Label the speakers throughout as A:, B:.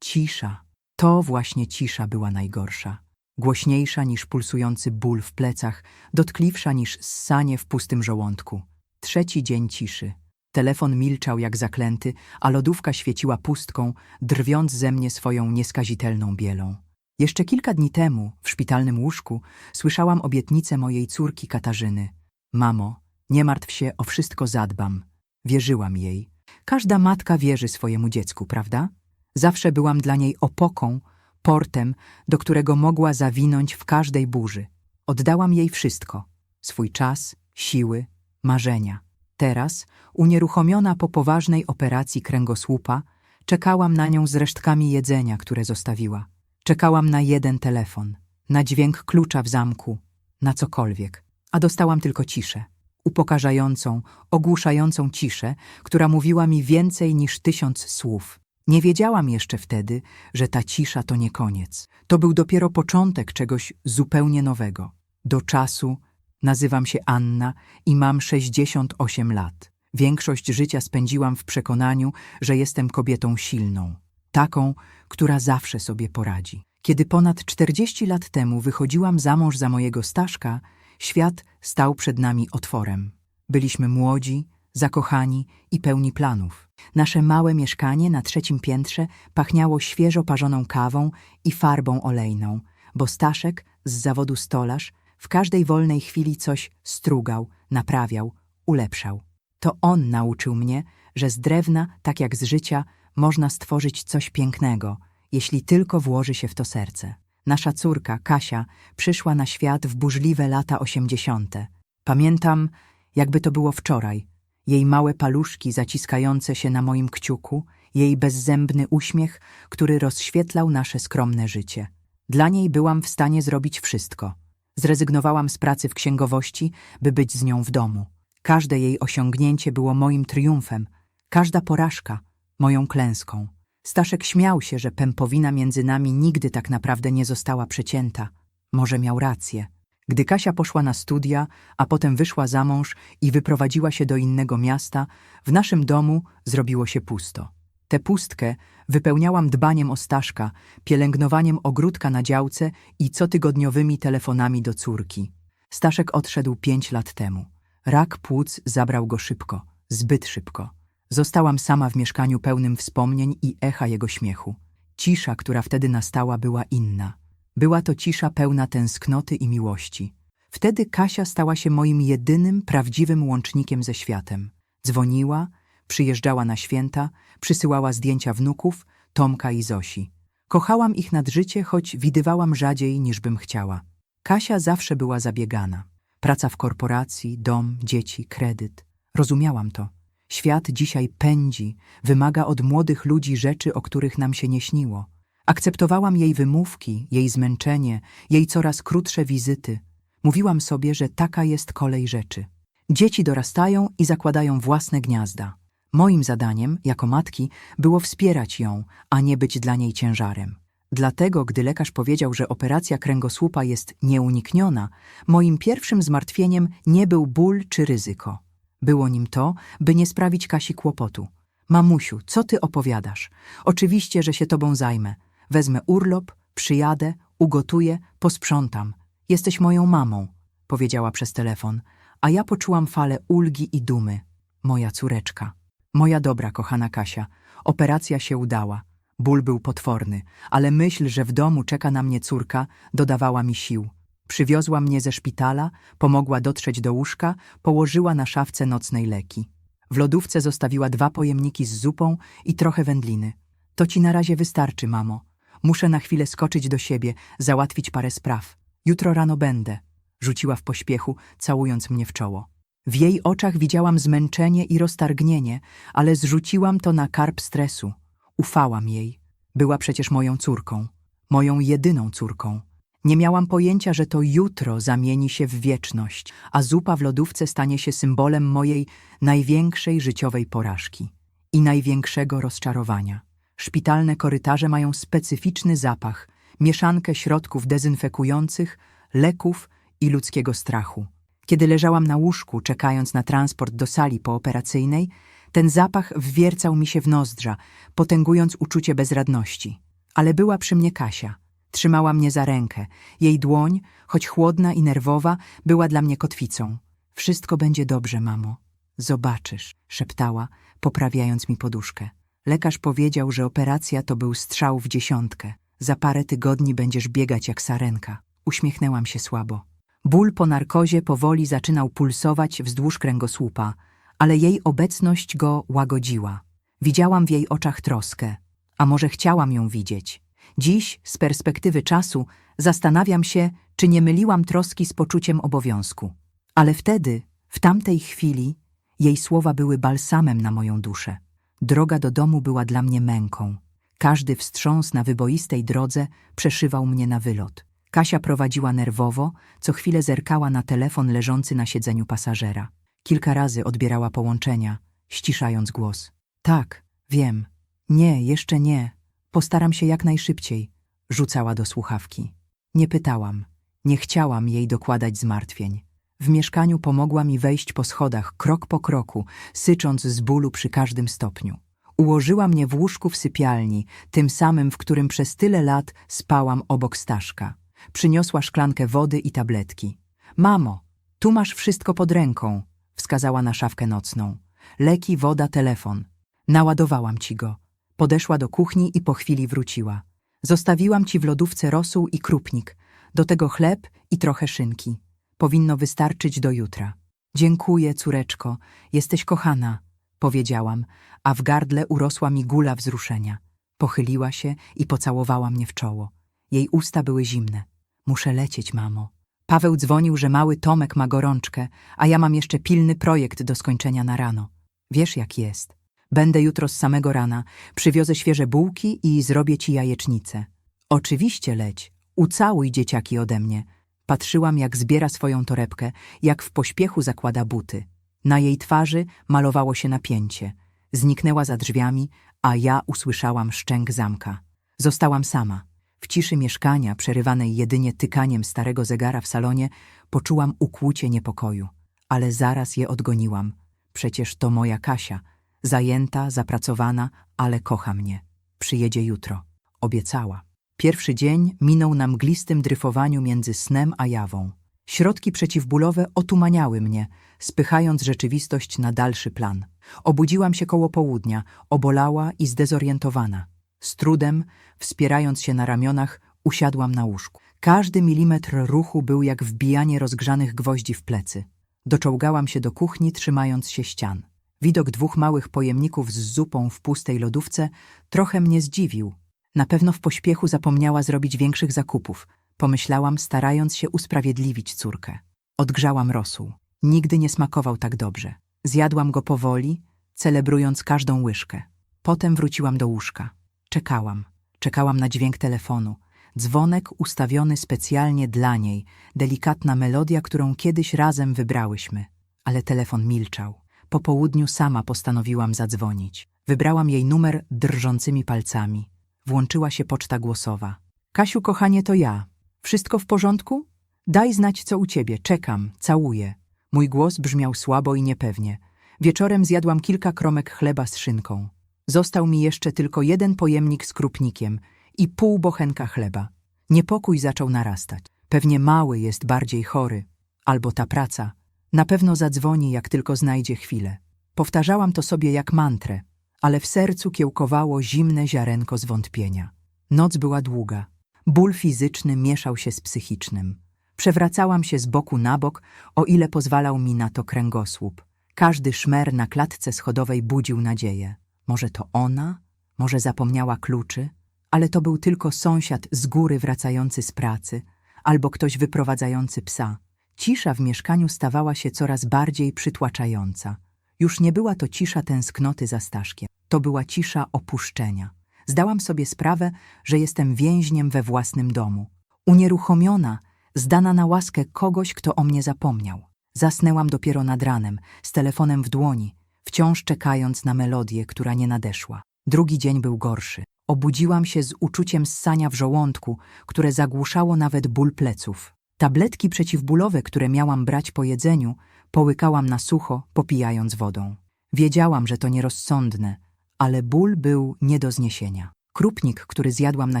A: Cisza. To właśnie cisza była najgorsza. Głośniejsza niż pulsujący ból w plecach, dotkliwsza niż ssanie w pustym żołądku. Trzeci dzień ciszy. Telefon milczał jak zaklęty, a lodówka świeciła pustką, drwiąc ze mnie swoją nieskazitelną bielą. Jeszcze kilka dni temu, w szpitalnym łóżku, słyszałam obietnicę mojej córki Katarzyny. Mamo, nie martw się, o wszystko zadbam. Wierzyłam jej. Każda matka wierzy swojemu dziecku, prawda? Zawsze byłam dla niej opoką, portem, do którego mogła zawinąć w każdej burzy. Oddałam jej wszystko. Swój czas, siły, marzenia. Teraz, unieruchomiona po poważnej operacji kręgosłupa, czekałam na nią z resztkami jedzenia, które zostawiła. Czekałam na jeden telefon, na dźwięk klucza w zamku, na cokolwiek, a dostałam tylko ciszę. Upokarzającą, ogłuszającą ciszę, która mówiła mi więcej niż tysiąc słów. Nie wiedziałam jeszcze wtedy, że ta cisza to nie koniec. To był dopiero początek czegoś zupełnie nowego. Do czasu nazywam się Anna i mam 68 lat. Większość życia spędziłam w przekonaniu, że jestem kobietą silną, taką, która zawsze sobie poradzi. Kiedy ponad 40 lat temu wychodziłam za mąż za mojego Staszka, świat stał przed nami otworem. Byliśmy młodzi, zakochani i pełni planów. Nasze małe mieszkanie na trzecim piętrze pachniało świeżo parzoną kawą i farbą olejną, bo Staszek z zawodu stolarz w każdej wolnej chwili coś strugał, naprawiał, ulepszał. To on nauczył mnie, że z drewna, tak jak z życia, można stworzyć coś pięknego, jeśli tylko włoży się w to serce. Nasza córka, Kasia, przyszła na świat w burzliwe lata osiemdziesiąte. Pamiętam, jakby to było wczoraj. Jej małe paluszki zaciskające się na moim kciuku, jej bezzębny uśmiech, który rozświetlał nasze skromne życie. Dla niej byłam w stanie zrobić wszystko. Zrezygnowałam z pracy w księgowości, by być z nią w domu. Każde jej osiągnięcie było moim triumfem, każda porażka moją klęską. Staszek śmiał się, że pępowina między nami nigdy tak naprawdę nie została przecięta. Może miał rację. Gdy Kasia poszła na studia, a potem wyszła za mąż i wyprowadziła się do innego miasta, w naszym domu zrobiło się pusto. Tę pustkę wypełniałam dbaniem o Staszka, pielęgnowaniem ogródka na działce i cotygodniowymi telefonami do córki. Staszek odszedł pięć lat temu. Rak płuc zabrał go szybko, zbyt szybko. Zostałam sama w mieszkaniu pełnym wspomnień i echa jego śmiechu. Cisza, która wtedy nastała, była inna. Była to cisza pełna tęsknoty i miłości. Wtedy Kasia stała się moim jedynym prawdziwym łącznikiem ze światem. Dzwoniła, przyjeżdżała na święta, przysyłała zdjęcia wnuków, Tomka i Zosi. Kochałam ich nad życie, choć widywałam rzadziej niż bym chciała. Kasia zawsze była zabiegana. Praca w korporacji, dom, dzieci, kredyt. Rozumiałam to. Świat dzisiaj pędzi, wymaga od młodych ludzi rzeczy, o których nam się nie śniło. Akceptowałam jej wymówki, jej zmęczenie, jej coraz krótsze wizyty. Mówiłam sobie, że taka jest kolej rzeczy. Dzieci dorastają i zakładają własne gniazda. Moim zadaniem, jako matki, było wspierać ją, a nie być dla niej ciężarem. Dlatego, gdy lekarz powiedział, że operacja kręgosłupa jest nieunikniona, moim pierwszym zmartwieniem nie był ból czy ryzyko. Było nim to, by nie sprawić Kasi kłopotu. Mamusiu, co ty opowiadasz? Oczywiście, że się tobą zajmę. Wezmę urlop, przyjadę, ugotuję, posprzątam. Jesteś moją mamą, powiedziała przez telefon, a ja poczułam falę ulgi i dumy. Moja córeczka. Moja dobra, kochana Kasia, operacja się udała. Ból był potworny, ale myśl, że w domu czeka na mnie córka, dodawała mi sił. Przywiozła mnie ze szpitala, pomogła dotrzeć do łóżka, położyła na szafce nocnej leki. W lodówce zostawiła dwa pojemniki z zupą i trochę wędliny. To ci na razie wystarczy, mamo. Muszę na chwilę skoczyć do siebie, załatwić parę spraw. Jutro rano będę, rzuciła w pośpiechu, całując mnie w czoło. W jej oczach widziałam zmęczenie i roztargnienie, ale zrzuciłam to na karp stresu. Ufałam jej. Była przecież moją córką, moją jedyną córką. Nie miałam pojęcia, że to jutro zamieni się w wieczność, a zupa w lodówce stanie się symbolem mojej największej życiowej porażki i największego rozczarowania. Szpitalne korytarze mają specyficzny zapach, mieszankę środków dezynfekujących, leków i ludzkiego strachu. Kiedy leżałam na łóżku, czekając na transport do sali pooperacyjnej, ten zapach wwiercał mi się w nozdrza, potęgując uczucie bezradności. Ale była przy mnie Kasia. Trzymała mnie za rękę. Jej dłoń, choć chłodna i nerwowa, była dla mnie kotwicą. Wszystko będzie dobrze, mamo. Zobaczysz, szeptała, poprawiając mi poduszkę. Lekarz powiedział, że operacja to był strzał w dziesiątkę. Za parę tygodni będziesz biegać jak sarenka. Uśmiechnęłam się słabo. Ból po narkozie powoli zaczynał pulsować wzdłuż kręgosłupa, ale jej obecność go łagodziła. Widziałam w jej oczach troskę, a może chciałam ją widzieć. Dziś, z perspektywy czasu, zastanawiam się, czy nie myliłam troski z poczuciem obowiązku. Ale wtedy, w tamtej chwili, jej słowa były balsamem na moją duszę. Droga do domu była dla mnie męką. Każdy wstrząs na wyboistej drodze przeszywał mnie na wylot. Kasia prowadziła nerwowo, co chwilę zerkała na telefon leżący na siedzeniu pasażera. Kilka razy odbierała połączenia, ściszając głos. Tak, wiem. Nie, jeszcze nie. Postaram się jak najszybciej, rzucała do słuchawki. Nie pytałam, nie chciałam jej dokładać zmartwień. W mieszkaniu pomogła mi wejść po schodach, krok po kroku, sycząc z bólu przy każdym stopniu. Ułożyła mnie w łóżku w sypialni, tym samym, w którym przez tyle lat spałam obok Staszka. Przyniosła szklankę wody i tabletki. Mamo, tu masz wszystko pod ręką, wskazała na szafkę nocną. Leki, woda, telefon. Naładowałam ci go. Podeszła do kuchni i po chwili wróciła. Zostawiłam ci w lodówce rosół i krupnik, do tego chleb i trochę szynki. Powinno wystarczyć do jutra. Dziękuję, córeczko, jesteś kochana, powiedziałam, a w gardle urosła mi gula wzruszenia. Pochyliła się i pocałowała mnie w czoło. Jej usta były zimne. Muszę lecieć, mamo. Paweł dzwonił, że mały Tomek ma gorączkę, a ja mam jeszcze pilny projekt do skończenia na rano. Wiesz, jak jest. Będę jutro z samego rana, przywiozę świeże bułki i zrobię ci jajecznicę. Oczywiście leć, ucałuj dzieciaki ode mnie. Patrzyłam, jak zbiera swoją torebkę, jak w pośpiechu zakłada buty. Na jej twarzy malowało się napięcie. Zniknęła za drzwiami, a ja usłyszałam szczęk zamka. Zostałam sama. W ciszy mieszkania, przerywanej jedynie tykaniem starego zegara w salonie, poczułam ukłucie niepokoju. Ale zaraz je odgoniłam. Przecież to moja Kasia. Zajęta, zapracowana, ale kocha mnie. Przyjedzie jutro. Obiecała. Pierwszy dzień minął na mglistym dryfowaniu między snem a jawą. Środki przeciwbólowe otumaniały mnie, spychając rzeczywistość na dalszy plan. Obudziłam się koło południa, obolała i zdezorientowana. Z trudem, wspierając się na ramionach, usiadłam na łóżku. Każdy milimetr ruchu był jak wbijanie rozgrzanych gwoździ w plecy. Doczołgałam się do kuchni, trzymając się ścian. Widok dwóch małych pojemników z zupą w pustej lodówce trochę mnie zdziwił. Na pewno w pośpiechu zapomniała zrobić większych zakupów. Pomyślałam, starając się usprawiedliwić córkę. Odgrzałam rosół. Nigdy nie smakował tak dobrze. Zjadłam go powoli, celebrując każdą łyżkę. Potem wróciłam do łóżka. Czekałam. Czekałam na dźwięk telefonu. Dzwonek ustawiony specjalnie dla niej, delikatna melodia, którą kiedyś razem wybrałyśmy. Ale telefon milczał. Po południu sama postanowiłam zadzwonić. Wybrałam jej numer drżącymi palcami. Włączyła się poczta głosowa. Kasiu, kochanie, to ja. Wszystko w porządku? Daj znać, co u ciebie. Czekam, całuję. Mój głos brzmiał słabo i niepewnie. Wieczorem zjadłam kilka kromek chleba z szynką. Został mi jeszcze tylko jeden pojemnik z krupnikiem i pół bochenka chleba. Niepokój zaczął narastać. Pewnie mały jest bardziej chory. Albo ta praca. Na pewno zadzwoni, jak tylko znajdzie chwilę. Powtarzałam to sobie jak mantrę, ale w sercu kiełkowało zimne ziarenko zwątpienia. Noc była długa. Ból fizyczny mieszał się z psychicznym. Przewracałam się z boku na bok, o ile pozwalał mi na to kręgosłup. Każdy szmer na klatce schodowej budził nadzieję. Może to ona? Może zapomniała kluczy? Ale to był tylko sąsiad z góry wracający z pracy, albo ktoś wyprowadzający psa. Cisza w mieszkaniu stawała się coraz bardziej przytłaczająca. Już nie była to cisza tęsknoty za Staszkiem. To była cisza opuszczenia. Zdałam sobie sprawę, że jestem więźniem we własnym domu. Unieruchomiona, zdana na łaskę kogoś, kto o mnie zapomniał. Zasnęłam dopiero nad ranem, z telefonem w dłoni, wciąż czekając na melodię, która nie nadeszła. Drugi dzień był gorszy. Obudziłam się z uczuciem ssania w żołądku, które zagłuszało nawet ból pleców. Tabletki przeciwbólowe, które miałam brać po jedzeniu, połykałam na sucho, popijając wodą. Wiedziałam, że to nierozsądne, ale ból był nie do zniesienia. Krupnik, który zjadłam na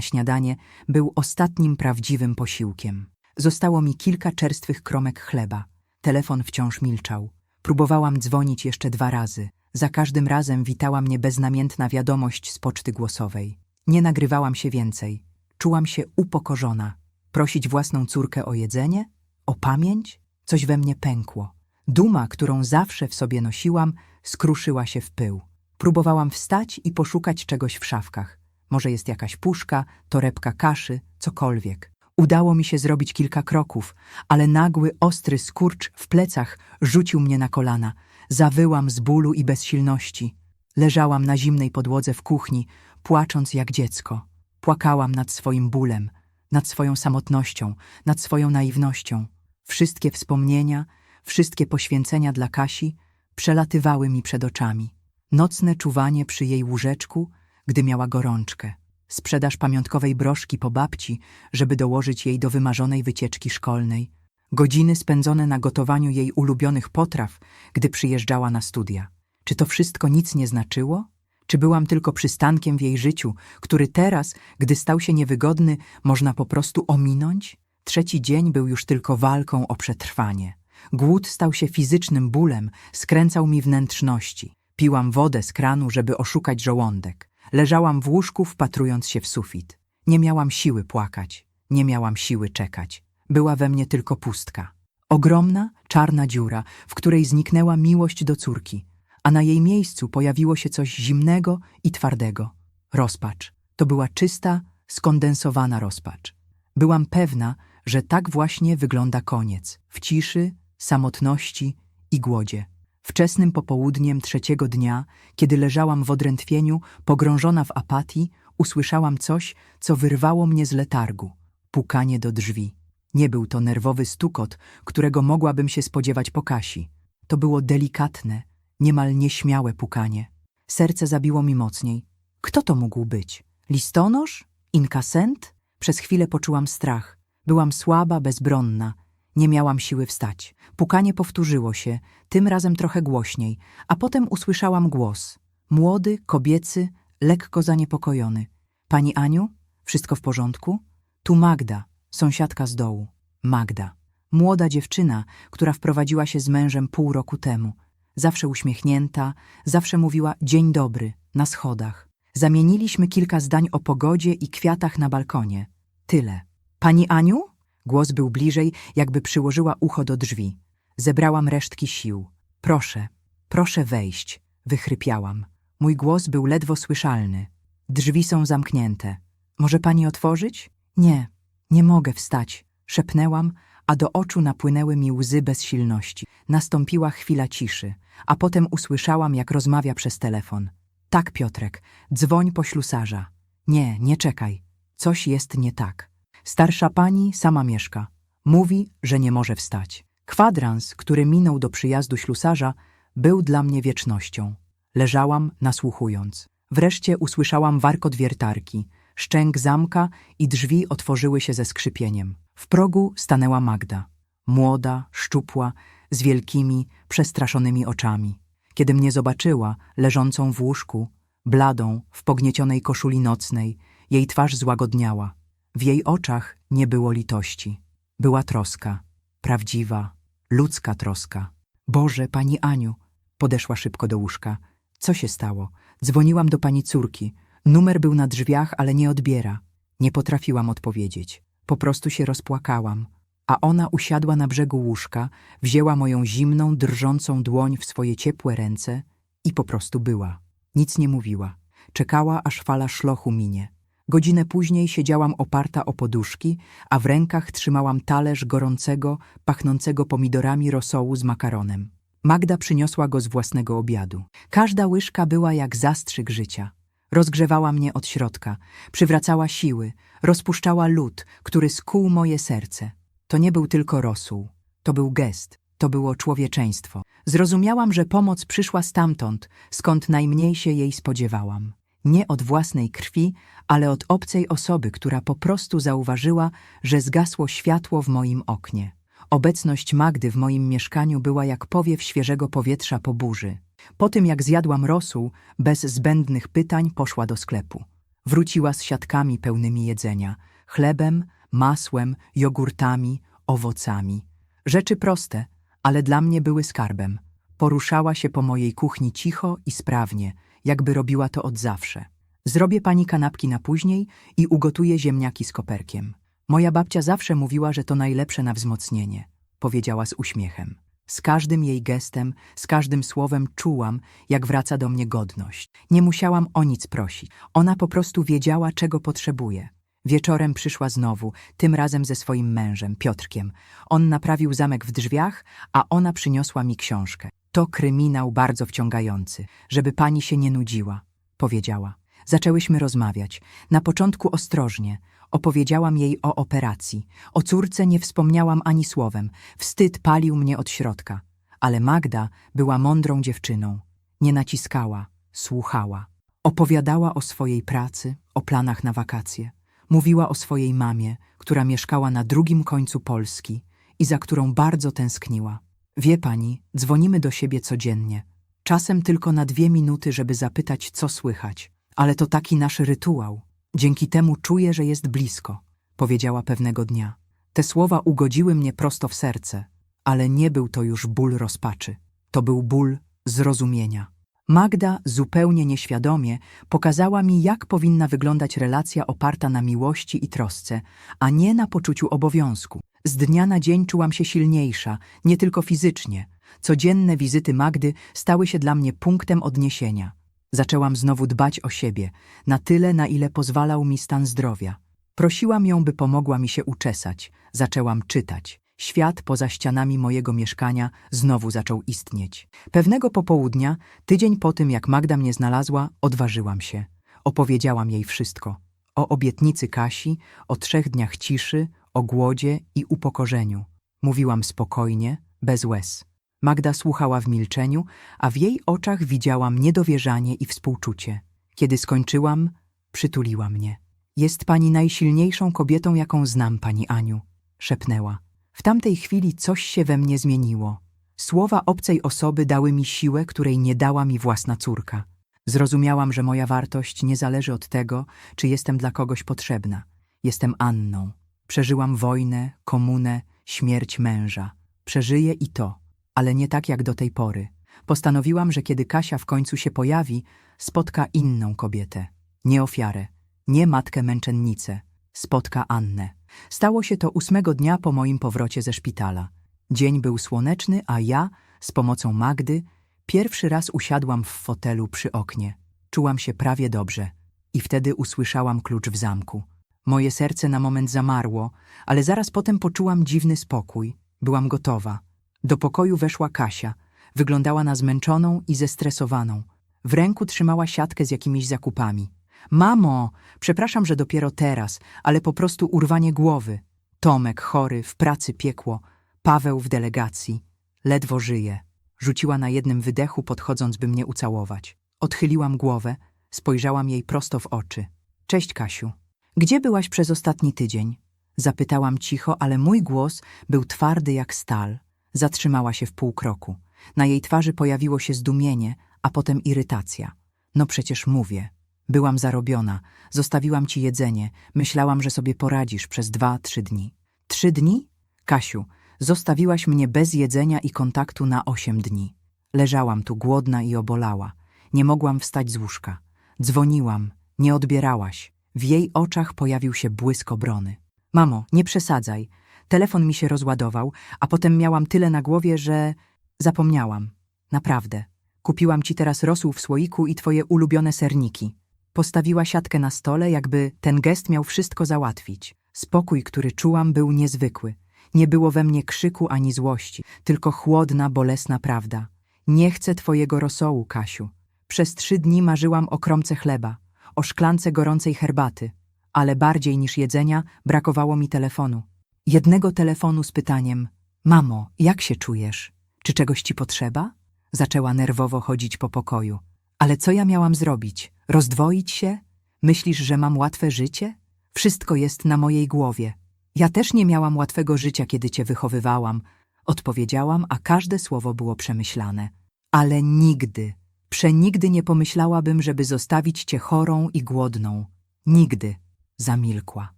A: śniadanie, był ostatnim prawdziwym posiłkiem. Zostało mi kilka czerstwych kromek chleba. Telefon wciąż milczał. Próbowałam dzwonić jeszcze dwa razy. Za każdym razem witała mnie beznamiętna wiadomość z poczty głosowej. Nie nagrywałam się więcej. Czułam się upokorzona. Prosić własną córkę o jedzenie? O pamięć? Coś we mnie pękło. Duma, którą zawsze w sobie nosiłam, skruszyła się w pył. Próbowałam wstać i poszukać czegoś w szafkach. Może jest jakaś puszka, torebka kaszy, cokolwiek. Udało mi się zrobić kilka kroków, ale nagły, ostry skurcz w plecach rzucił mnie na kolana. Zawyłam z bólu i bezsilności. Leżałam na zimnej podłodze w kuchni, płacząc jak dziecko. Płakałam nad swoim bólem, nad swoją samotnością, nad swoją naiwnością. Wszystkie wspomnienia, wszystkie poświęcenia dla Kasi przelatywały mi przed oczami. Nocne czuwanie przy jej łóżeczku, gdy miała gorączkę. Sprzedaż pamiątkowej broszki po babci, żeby dołożyć jej do wymarzonej wycieczki szkolnej. Godziny spędzone na gotowaniu jej ulubionych potraw, gdy przyjeżdżała na studia. Czy to wszystko nic nie znaczyło? Czy byłam tylko przystankiem w jej życiu, który teraz, gdy stał się niewygodny, można po prostu ominąć? Trzeci dzień był już tylko walką o przetrwanie. Głód stał się fizycznym bólem, skręcał mi wnętrzności. Piłam wodę z kranu, żeby oszukać żołądek. Leżałam w łóżku, wpatrując się w sufit. Nie miałam siły płakać, nie miałam siły czekać. Była we mnie tylko pustka. Ogromna, czarna dziura, w której zniknęła miłość do córki, a na jej miejscu pojawiło się coś zimnego i twardego. Rozpacz. To była czysta, skondensowana rozpacz. Byłam pewna, że tak właśnie wygląda koniec. W ciszy, samotności i głodzie. Wczesnym popołudniem trzeciego dnia, kiedy leżałam w odrętwieniu, pogrążona w apatii, usłyszałam coś, co wyrwało mnie z letargu. Pukanie do drzwi. Nie był to nerwowy stukot, którego mogłabym się spodziewać po Kasi. To było delikatne, niemal nieśmiałe pukanie. Serce zabiło mi mocniej. Kto to mógł być? Listonosz? Inkasent? Przez chwilę poczułam strach. Byłam słaba, bezbronna. Nie miałam siły wstać. Pukanie powtórzyło się, tym razem trochę głośniej, a potem usłyszałam głos. Młody, kobiecy, lekko zaniepokojony. Pani Aniu? Wszystko w porządku? Tu Magda, sąsiadka z dołu. Magda. Młoda dziewczyna, która wprowadziła się z mężem pół roku temu. Zawsze uśmiechnięta, zawsze mówiła dzień dobry, na schodach. Zamieniliśmy kilka zdań o pogodzie i kwiatach na balkonie. Tyle. Pani Aniu? Głos był bliżej, jakby przyłożyła ucho do drzwi. Zebrałam resztki sił. Proszę, proszę wejść, wychrypiałam. Mój głos był ledwo słyszalny. Drzwi są zamknięte. Może pani otworzyć? Nie, nie mogę wstać, szepnęłam, a do oczu napłynęły mi łzy bezsilności. Nastąpiła chwila ciszy, a potem usłyszałam, jak rozmawia przez telefon. Tak, Piotrek, dzwoń po ślusarza. Nie, nie czekaj. Coś jest nie tak. Starsza pani sama mieszka. Mówi, że nie może wstać. Kwadrans, który minął do przyjazdu ślusarza, był dla mnie wiecznością. Leżałam, nasłuchując. Wreszcie usłyszałam warkot wiertarki, szczęk zamka i drzwi otworzyły się ze skrzypieniem. W progu stanęła Magda. Młoda, szczupła, z wielkimi, przestraszonymi oczami. Kiedy mnie zobaczyła, leżącą w łóżku, bladą, w pogniecionej koszuli nocnej, jej twarz złagodniała. W jej oczach nie było litości. Była troska, prawdziwa, ludzka troska. Boże, pani Aniu, podeszła szybko do łóżka. Co się stało? Dzwoniłam do pani córki. Numer był na drzwiach, ale nie odbiera. Nie potrafiłam odpowiedzieć. Po prostu się rozpłakałam. A ona usiadła na brzegu łóżka, wzięła moją zimną, drżącą dłoń w swoje ciepłe ręce i po prostu była. Nic nie mówiła. Czekała, aż fala szlochu minie. Godzinę później siedziałam oparta o poduszki, a w rękach trzymałam talerz gorącego, pachnącego pomidorami rosołu z makaronem. Magda przyniosła go z własnego obiadu. Każda łyżka była jak zastrzyk życia. Rozgrzewała mnie od środka, przywracała siły, rozpuszczała lód, który skłuł moje serce. To nie był tylko rosół, to był gest, to było człowieczeństwo. Zrozumiałam, że pomoc przyszła stamtąd, skąd najmniej się jej spodziewałam. Nie od własnej krwi, ale od obcej osoby, która po prostu zauważyła, że zgasło światło w moim oknie. Obecność Magdy w moim mieszkaniu była jak powiew świeżego powietrza po burzy. Po tym, jak zjadłam rosół, bez zbędnych pytań poszła do sklepu. Wróciła z siatkami pełnymi jedzenia, chlebem, masłem, jogurtami, owocami. Rzeczy proste, ale dla mnie były skarbem. Poruszała się po mojej kuchni cicho i sprawnie, jakby robiła to od zawsze. Zrobię pani kanapki na później i ugotuję ziemniaki z koperkiem. Moja babcia zawsze mówiła, że to najlepsze na wzmocnienie, powiedziała z uśmiechem. Z każdym jej gestem, z każdym słowem czułam, jak wraca do mnie godność. Nie musiałam o nic prosić. Ona po prostu wiedziała, czego potrzebuje. Wieczorem przyszła znowu, tym razem ze swoim mężem, Piotrkiem. On naprawił zamek w drzwiach, a ona przyniosła mi książkę. To kryminał bardzo wciągający, żeby pani się nie nudziła, powiedziała. Zaczęłyśmy rozmawiać. Na początku ostrożnie. Opowiedziałam jej o operacji. O córce nie wspomniałam ani słowem. Wstyd palił mnie od środka. Ale Magda była mądrą dziewczyną. Nie naciskała, słuchała. Opowiadała o swojej pracy, o planach na wakacje. Mówiła o swojej mamie, która mieszkała na drugim końcu Polski i za którą bardzo tęskniła. Wie pani, dzwonimy do siebie codziennie. Czasem tylko na dwie minuty, żeby zapytać, co słychać. Ale to taki nasz rytuał. Dzięki temu czuję, że jest blisko, powiedziała pewnego dnia. Te słowa ugodziły mnie prosto w serce, ale nie był to już ból rozpaczy. To był ból zrozumienia. Magda zupełnie nieświadomie pokazała mi, jak powinna wyglądać relacja oparta na miłości i trosce, a nie na poczuciu obowiązku. Z dnia na dzień czułam się silniejsza, nie tylko fizycznie. Codzienne wizyty Magdy stały się dla mnie punktem odniesienia. Zaczęłam znowu dbać o siebie, na tyle, na ile pozwalał mi stan zdrowia. Prosiłam ją, by pomogła mi się uczesać. Zaczęłam czytać. Świat poza ścianami mojego mieszkania znowu zaczął istnieć. Pewnego popołudnia, tydzień po tym, jak Magda mnie znalazła, odważyłam się. Opowiedziałam jej wszystko. O obietnicy Kasi, o trzech dniach ciszy, o głodzie i upokorzeniu. Mówiłam spokojnie, bez łez. Magda słuchała w milczeniu, a w jej oczach widziałam niedowierzanie i współczucie. Kiedy skończyłam, przytuliła mnie. Jest pani najsilniejszą kobietą, jaką znam, pani Aniu, szepnęła. W tamtej chwili coś się we mnie zmieniło. Słowa obcej osoby dały mi siłę, której nie dała mi własna córka. Zrozumiałam, że moja wartość nie zależy od tego, czy jestem dla kogoś potrzebna. Jestem Anną. Przeżyłam wojnę, komunę, śmierć męża. Przeżyję i to, ale nie tak jak do tej pory. Postanowiłam, że kiedy Kasia w końcu się pojawi, spotka inną kobietę. Nie ofiarę, nie matkę męczennicę. Spotka Annę. Stało się to ósmego dnia po moim powrocie ze szpitala. Dzień był słoneczny, a ja, z pomocą Magdy, pierwszy raz usiadłam w fotelu przy oknie. Czułam się prawie dobrze. I wtedy usłyszałam klucz w zamku. Moje serce na moment zamarło, ale zaraz potem poczułam dziwny spokój. Byłam gotowa. Do pokoju weszła Kasia. Wyglądała na zmęczoną i zestresowaną. W ręku trzymała siatkę z jakimiś zakupami. Mamo, przepraszam, że dopiero teraz, ale po prostu urwanie głowy. Tomek chory, w pracy piekło, Paweł w delegacji. Ledwo żyje. Rzuciła na jednym wydechu, podchodząc, by mnie ucałować. Odchyliłam głowę, spojrzałam jej prosto w oczy. Cześć, Kasiu. Gdzie byłaś przez ostatni tydzień? Zapytałam cicho, ale mój głos był twardy jak stal. Zatrzymała się w pół kroku. Na jej twarzy pojawiło się zdumienie, a potem irytacja. No przecież mówię. Byłam zarobiona, zostawiłam ci jedzenie, myślałam, że sobie poradzisz przez dwa, trzy dni. Trzy dni? Kasiu, zostawiłaś mnie bez jedzenia i kontaktu na osiem dni. Leżałam tu głodna i obolała. Nie mogłam wstać z łóżka. Dzwoniłam, nie odbierałaś. W jej oczach pojawił się błysk obrony. Mamo, nie przesadzaj. Telefon mi się rozładował, a potem miałam tyle na głowie, że zapomniałam. Naprawdę. Kupiłam ci teraz rosół w słoiku i twoje ulubione serniki. Postawiła siatkę na stole, jakby ten gest miał wszystko załatwić. Spokój, który czułam, był niezwykły. Nie było we mnie krzyku ani złości, tylko chłodna, bolesna prawda. Nie chcę twojego rosołu, Kasiu. Przez trzy dni marzyłam o kromce chleba, o szklance gorącej herbaty, ale bardziej niż jedzenia brakowało mi telefonu. Jednego telefonu z pytaniem: Mamo, jak się czujesz? Czy czegoś ci potrzeba? Zaczęła nerwowo chodzić po pokoju. Ale co ja miałam zrobić? Rozdwoić się? Myślisz, że mam łatwe życie? Wszystko jest na mojej głowie. Ja też nie miałam łatwego życia, kiedy cię wychowywałam. Odpowiedziałam, a każde słowo było przemyślane. Ale nigdy, przenigdy nie pomyślałabym, żeby zostawić cię chorą i głodną. Nigdy. Zamilkła.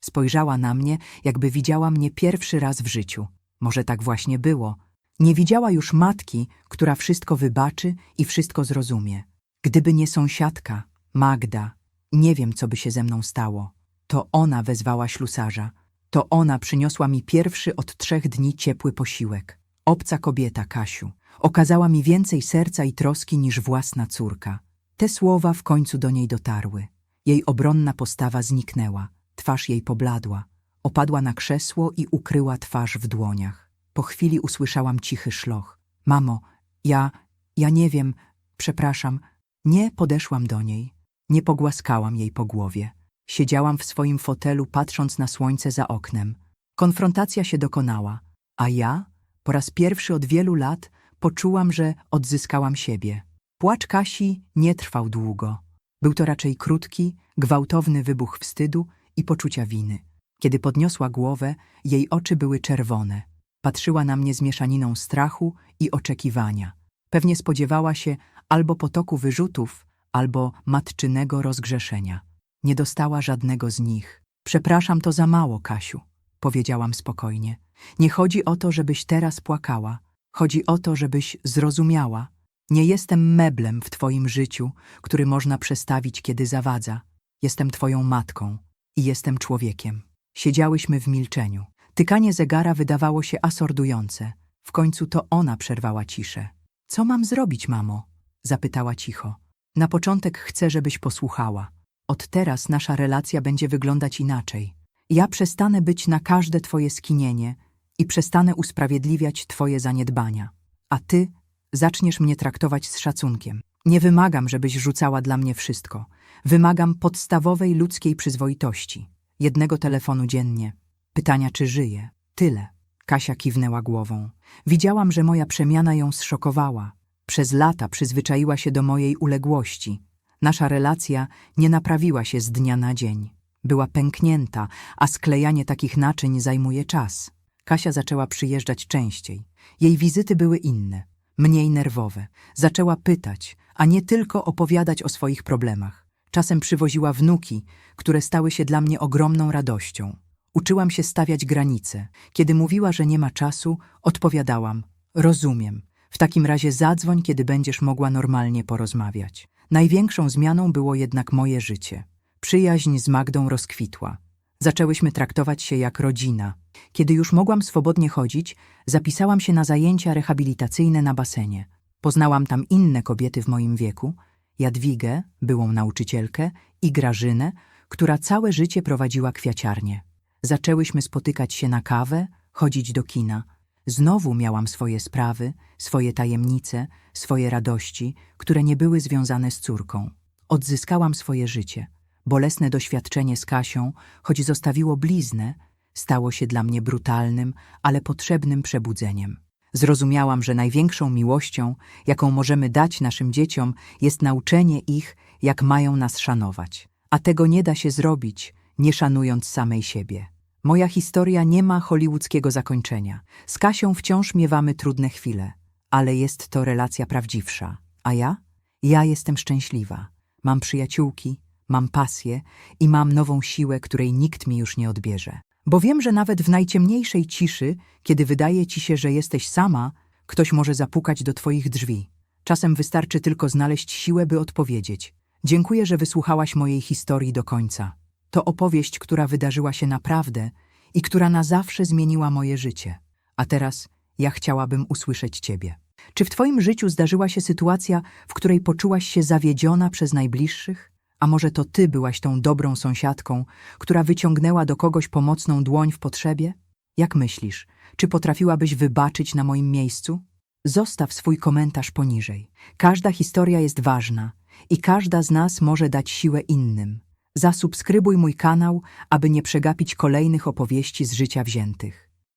A: Spojrzała na mnie, jakby widziała mnie pierwszy raz w życiu. Może tak właśnie było. Nie widziała już matki, która wszystko wybaczy i wszystko zrozumie. Gdyby nie sąsiadka, Magda, nie wiem, co by się ze mną stało. To ona wezwała ślusarza. To ona przyniosła mi pierwszy od trzech dni ciepły posiłek. Obca kobieta, Kasiu. Okazała mi więcej serca i troski niż własna córka. Te słowa w końcu do niej dotarły. Jej obronna postawa zniknęła. Twarz jej pobladła. Opadła na krzesło i ukryła twarz w dłoniach. Po chwili usłyszałam cichy szloch. Mamo, ja, ja nie wiem, przepraszam. Nie podeszłam do niej. Nie pogłaskałam jej po głowie. Siedziałam w swoim fotelu, patrząc na słońce za oknem. Konfrontacja się dokonała, a ja, po raz pierwszy od wielu lat, poczułam, że odzyskałam siebie. Płacz Kasi nie trwał długo. Był to raczej krótki, gwałtowny wybuch wstydu i poczucia winy. Kiedy podniosła głowę, jej oczy były czerwone. Patrzyła na mnie z mieszaniną strachu i oczekiwania. Pewnie spodziewała się albo potoku wyrzutów, albo matczynego rozgrzeszenia. Nie dostała żadnego z nich. Przepraszam, to za mało, Kasiu, powiedziałam spokojnie. Nie chodzi o to, żebyś teraz płakała. Chodzi o to, żebyś zrozumiała. Nie jestem meblem w twoim życiu, który można przestawić, kiedy zawadza. Jestem twoją matką i jestem człowiekiem. Siedziałyśmy w milczeniu. Tykanie zegara wydawało się asordujące. W końcu to ona przerwała ciszę. Co mam zrobić, mamo? zapytała cicho. Na początek chcę, żebyś posłuchała. Od teraz nasza relacja będzie wyglądać inaczej. Ja przestanę być na każde twoje skinienie i przestanę usprawiedliwiać twoje zaniedbania. A ty zaczniesz mnie traktować z szacunkiem. Nie wymagam, żebyś rzucała dla mnie wszystko. Wymagam podstawowej ludzkiej przyzwoitości. Jednego telefonu dziennie. Pytania, czy żyje. Tyle. Kasia kiwnęła głową. Widziałam, że moja przemiana ją zszokowała. Przez lata przyzwyczaiła się do mojej uległości. Nasza relacja nie naprawiła się z dnia na dzień. Była pęknięta, a sklejanie takich naczyń zajmuje czas. Kasia zaczęła przyjeżdżać częściej. Jej wizyty były inne, mniej nerwowe. Zaczęła pytać, a nie tylko opowiadać o swoich problemach. Czasem przywoziła wnuki, które stały się dla mnie ogromną radością. Uczyłam się stawiać granice. Kiedy mówiła, że nie ma czasu, odpowiadałam: Rozumiem. W takim razie zadzwoń, kiedy będziesz mogła normalnie porozmawiać. Największą zmianą było jednak moje życie. Przyjaźń z Magdą rozkwitła. Zaczęłyśmy traktować się jak rodzina. Kiedy już mogłam swobodnie chodzić, zapisałam się na zajęcia rehabilitacyjne na basenie. Poznałam tam inne kobiety w moim wieku, Jadwigę, byłą nauczycielkę, i Grażynę, która całe życie prowadziła kwiaciarnię. Zaczęłyśmy spotykać się na kawę, chodzić do kina. Znowu miałam swoje sprawy, swoje tajemnice, swoje radości, które nie były związane z córką. Odzyskałam swoje życie. Bolesne doświadczenie z Kasią, choć zostawiło bliznę, stało się dla mnie brutalnym, ale potrzebnym przebudzeniem. Zrozumiałam, że największą miłością, jaką możemy dać naszym dzieciom, jest nauczenie ich, jak mają nas szanować. A tego nie da się zrobić, nie szanując samej siebie. Moja historia nie ma hollywoodzkiego zakończenia. Z Kasią wciąż miewamy trudne chwile, ale jest to relacja prawdziwsza. A ja? Ja jestem szczęśliwa. Mam przyjaciółki, mam pasję i mam nową siłę, której nikt mi już nie odbierze. Bo wiem, że nawet w najciemniejszej ciszy, kiedy wydaje ci się, że jesteś sama, ktoś może zapukać do twoich drzwi. Czasem wystarczy tylko znaleźć siłę, by odpowiedzieć. Dziękuję, że wysłuchałaś mojej historii do końca. To opowieść, która wydarzyła się naprawdę i która na zawsze zmieniła moje życie. A teraz ja chciałabym usłyszeć ciebie. Czy w twoim życiu zdarzyła się sytuacja, w której poczułaś się zawiedziona przez najbliższych? A może to ty byłaś tą dobrą sąsiadką, która wyciągnęła do kogoś pomocną dłoń w potrzebie? Jak myślisz, czy potrafiłabyś wybaczyć na moim miejscu? Zostaw swój komentarz poniżej. Każda historia jest ważna i każda z nas może dać siłę innym. Zasubskrybuj mój kanał, aby nie przegapić kolejnych opowieści z życia wziętych.